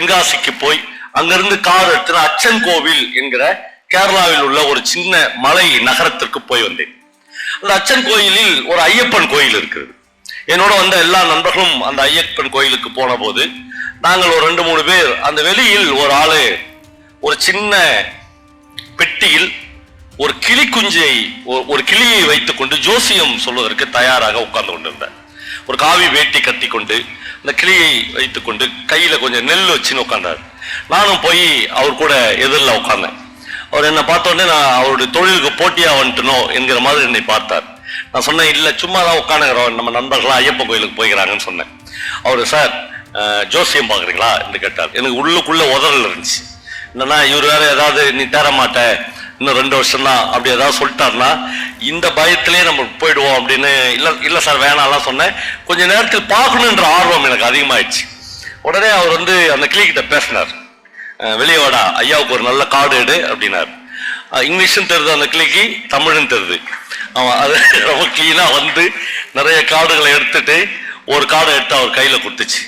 தென்காசிக்கு போய் அங்கிருந்து கார் எடுத்து அச்சன் கோவில் என்கிற கேரளாவில் உள்ள ஒரு சின்ன மலை நகரத்திற்கு போய் வந்தேன். அந்த அச்சன் கோயிலில் ஒரு ஐயப்பன் கோயில் இருக்கிறது. என்னோட வந்த எல்லா நண்பர்களும் அந்த ஐயப்பன் கோயிலுக்கு போன போது நாங்கள் ஒரு ரெண்டு மூணு பேர் அந்த வெளியில் ஒரு ஆளு ஒரு சின்ன பெட்டியில் ஒரு கிளி குஞ்சை ஒரு கிளியை வைத்துக்கொண்டு ஜோசியம் சொல்வதற்கு தயாராக உட்கார்ந்து கொண்டிருந்தார். ஒரு காவி வேட்டி கட்டி கொண்டு அந்த கிளியை வைத்துக்கொண்டு கையில் கொஞ்சம் நெல் வச்சுன்னு உட்காந்தார் நானும் போய் அவர் கூட எதிரில் உட்காந்தேன் அவர் என்னை பார்த்த நான் அவருடைய தொழிலுக்கு போட்டியாக வந்துட்டனோ என்கிற மாதிரி என்னை பார்த்தார். நான் சொன்னேன் இல்லை சும்மா தான் உட்காந்துக்கிறோம் நம்ம நண்பர்களாக ஐயப்பன் கோயிலுக்கு போய்க்கிறாங்கன்னு சொன்னேன். அவர் சார் ஜோசியம் பார்க்குறீங்களா? என்று கேட்டார். எனக்கு உள்ளுக்குள்ளே உதறல் இருந்துச்சு. என்னன்னா இவர் வேறு ஏதாவது நீ தேர மாட்டேன் இன்னும் ரெண்டு வருஷம் தான் அப்படி ஏதாவது சொல்லிட்டாருன்னா இந்த பயத்திலே நம்ம போயிடுவோம் அப்படின்னு இல்லை இல்லை சார் வேணாம்லாம் சொன்னேன். கொஞ்ச நேரத்தில் பார்க்கணுன்ற ஆர்வம் எனக்கு அதிகமாகிடுச்சு உடனே அவர் வந்து அந்த கிளிக்கிட்ட பேசினார். வெளியே வாடா ஐயாவுக்கு ஒரு நல்ல கார்டு எடு அப்படின்னார். இங்கிலீஷும் தெரியுது அந்த கிளிக்கு தமிழும் தெரியுது அவன் அது ரொம்ப க்ளீனாக வந்து நிறைய கார்டுகளை எடுத்துட்டு ஒரு கார்டை எடுத்து அவர் கையில் கொடுத்துச்சு.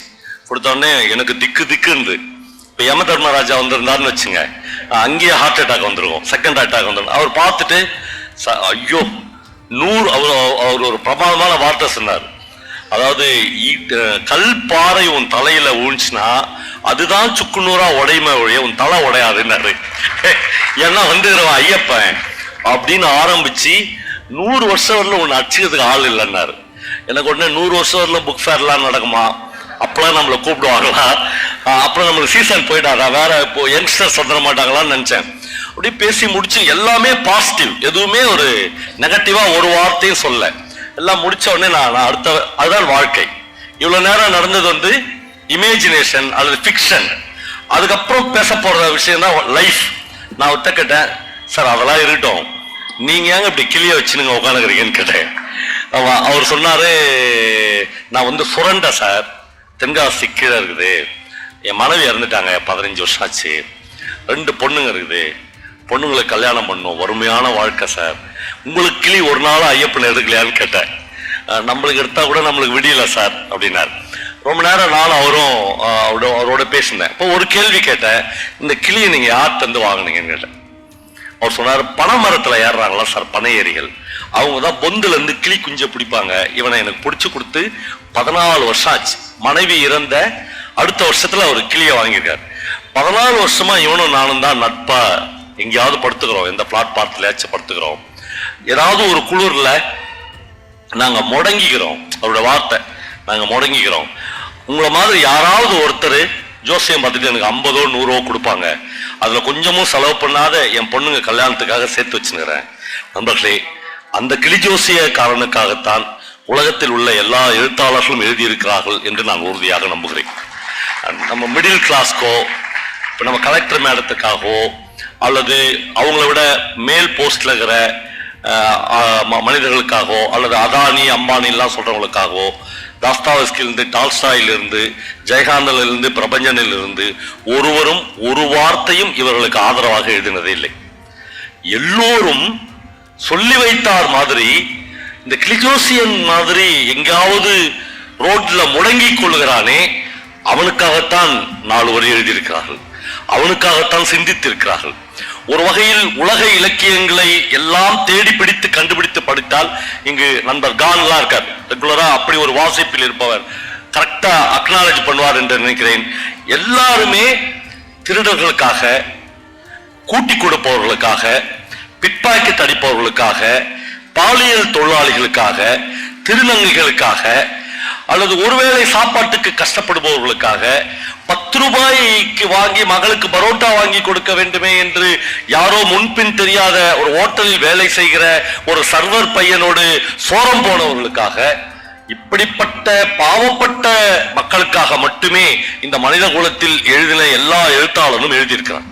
கொடுத்த உடனே எனக்கு திக்கு திக்குந்து இப்போ யம தர்மராஜா வந்திருந்தாருன்னு வச்சுங்க. அங்கேயே ஹார்ட் அட்டாக் வந்துருக்கும் செகண்ட் அட்டாக் வந்துடும் அவர் பார்த்துட்டு "ச- ஐயோ நூறு அவர் அவர் ஒரு பிரமாதமான வார்த்தை சொன்னார். அதாவது கல் பாறை உன் தலையில ஊழ்ச்சுனா அதுதான் சுக்குநூறா உடைமை ஒழிய உன் தலை உடையாதுன்னாரு. ஏன்னா வந்துடுவான் ஐயப்பன் அப்படின்னு ஆரம்பிச்சு நூறு வருஷம் வரல உன்னை அடிச்சுக்கிறதுக்கு ஆள் இல்லைன்னாரு. எனக்கு உடனே நூறு வருஷம் வரல புக் ஃபேர்லாம் நடக்குமா? அப்பெல்லாம் நம்மளை கூப்பிடுவாங்களா? அப்புறம் நம்மளுக்கு சீசன் போயிடாதா? வேற இப்போ யங்ஸ்டர்ஸ் வந்துட மாட்டாங்களான்னு நினச்சேன். அப்படி பேசி முடிச்சு எல்லாமே பாசிட்டிவ் எதுவுமே ஒரு நெகட்டிவாக ஒரு வார்த்தையும் சொல்ல எல்லாம் முடிச்ச உடனே நான் நான் அடுத்த அதுதான் வாழ்க்கை. இவ்வளோ நேரம் நடந்தது வந்து இமேஜினேஷன் அல்லது ஃபிக்ஷன் அதுக்கப்புறம் பேச போகிற விஷயம் தான் லைஃப் நான் அவர்கிட்ட கேட்டேன் சார் அதெல்லாம் இருக்கட்டும். நீங்கள் ஏங்க இப்படி கிளிய வச்சுனுங்க உட்காந்துக்கிறீங்கன்னு கேட்டேன். அவர் சொன்னார் நான் வந்து சுரண்ட சார். தென்காசி கீழே இருக்குது. என் மனைவி இறந்துட்டாங்க பதினஞ்சு வருஷம் ஆச்சு. ரெண்டு பொண்ணுங்க இருக்குது. பொண்ணுங்களை கல்யாணம் பண்ணும் வறுமையான வாழ்க்கை சார். உங்களுக்கு கிளி ஒரு நாள் ஐயப்பன் எடுக்கலையான்னு கேட்டேன். நம்மளுக்கு எடுத்தால் கூட நம்மளுக்கு விடியல சார் அப்படின்னார். ரொம்ப நேரம் நானும் அவரும் அவரோட அவரோட பேசினேன். இப்போ ஒரு கேள்வி கேட்டேன் இந்த கிளியை நீங்கள் யார் தந்து வாங்கினீங்கன்னு கேட்டேன். அவர் சொன்னார் பனை மரத்துல ஏறுறாங்களா சார்? பனை ஏரிகள். அவங்க தான் பொந்துல இருந்து கிளி குஞ்சை பிடிப்பாங்க. இவனை எனக்கு பிடிச்சு கொடுத்து பதினாலு வருஷம் ஆச்சு. மனைவி இறந்த அடுத்த வருஷத்துல அவர் கிளியை வாங்கியிருக்காரு. பதினாலு வருஷமா இவனும் நானும் தான் நட்பா எங்கேயாவது படுத்துக்கிறோம். எந்த பிளாட்பாரத்துலயாச்சும் படுத்துக்கிறோம். ஏதாவது ஒரு குளிர்ல நாங்க முடங்கிக்கிறோம். அவரோட வார்த்தை நாங்க முடங்கிக்கிறோம். உங்களை மாதிரி யாராவது ஒருத்தர் ஜோசியம் பார்த்துட்டு எனக்கு ஐம்பதோ நூறோ கொடுப்பாங்க. அதில் கொஞ்சமும் செலவு பண்ணாத என் பொண்ணுங்க கல்யாணத்துக்காக சேர்த்து வச்சுக்கிறேன் நண்பர்களே அந்த கிளி ஜோசிய காரணக்காகத்தான் உலகத்தில் உள்ள எல்லா எழுத்தாளர்களும் எழுதியிருக்கிறார்கள் என்று நான் உறுதியாக நம்புகிறேன். நம்ம மிடில் கிளாஸ்க்கோ இப்போ நம்ம கலெக்டர் மேடத்துக்காகவோ அல்லது அவங்கள விட மேல் போஸ்டில் இருக்கிற ம- மனிதர்களுக்காகவோ அல்லது அதானி அம்பானிலாம் சொல்கிறவங்களுக்காகவோ சொல்றவங்களுக்காகவோ தாஸ்தாவஸ்கிலிருந்து டால்ஸ்டாயிலிருந்து ஜெயகாந்தனிலிருந்து பிரபஞ்சனிலிருந்து ஒருவரும் ஒரு வார்த்தையும் இவர்களுக்கு ஆதரவாக எழுதினதே இல்லை. எல்லோரும் சொல்லி வைத்தார் மாதிரி இந்த கிளிஜோசியன் மாதிரி எங்காவது ரோட்ல முடங்கிக் கொள்கிறானே அவனுக்காகத்தான் நாலு வரி எழுதியிருக்கிறார்கள். அவனுக்காகத்தான் சிந்தித்திருக்கிறார்கள். ஒரு வகையில் உலக இலக்கியங்களை எல்லாம் தேடி பிடித்து கண்டுபிடித்து படித்தால் இங்கு நண்பர் கான்லாம் இருக்கார். ரெகுலரா அப்படி ஒரு வாசிப்பில் இருப்பவர். கரெக்டா அக்னாலஜ் பண்ணுவார் என்று நினைக்கிறேன். எல்லாருமே திருடர்களுக்காக கூட்டி கொடுப்பவர்களுக்காக பிட்பாக்கெட் அடிப்பவர்களுக்காக பாலியல் தொழிலாளிகளுக்காக திருநங்கைகளுக்காக அல்லது ஒருவேளை சாப்பாட்டுக்கு கஷ்டப்படுபவர்களுக்காக பத்து ரூபாய்க்கு வாங்கி மகளுக்கு பரோட்டா வாங்கி கொடுக்க வேண்டுமே என்று யாரோ முன்பின் தெரியாத ஒரு ஹோட்டலில் வேலை செய்கிற ஒரு சர்வர் பையனோடு சோரம் போனவர்களுக்காக இப்படிப்பட்ட பாவப்பட்ட மக்களுக்காக மட்டுமே இந்த மனித குலத்தில் எழுதின எல்லா எழுத்தாளரும் எழுதியிருக்கிறார்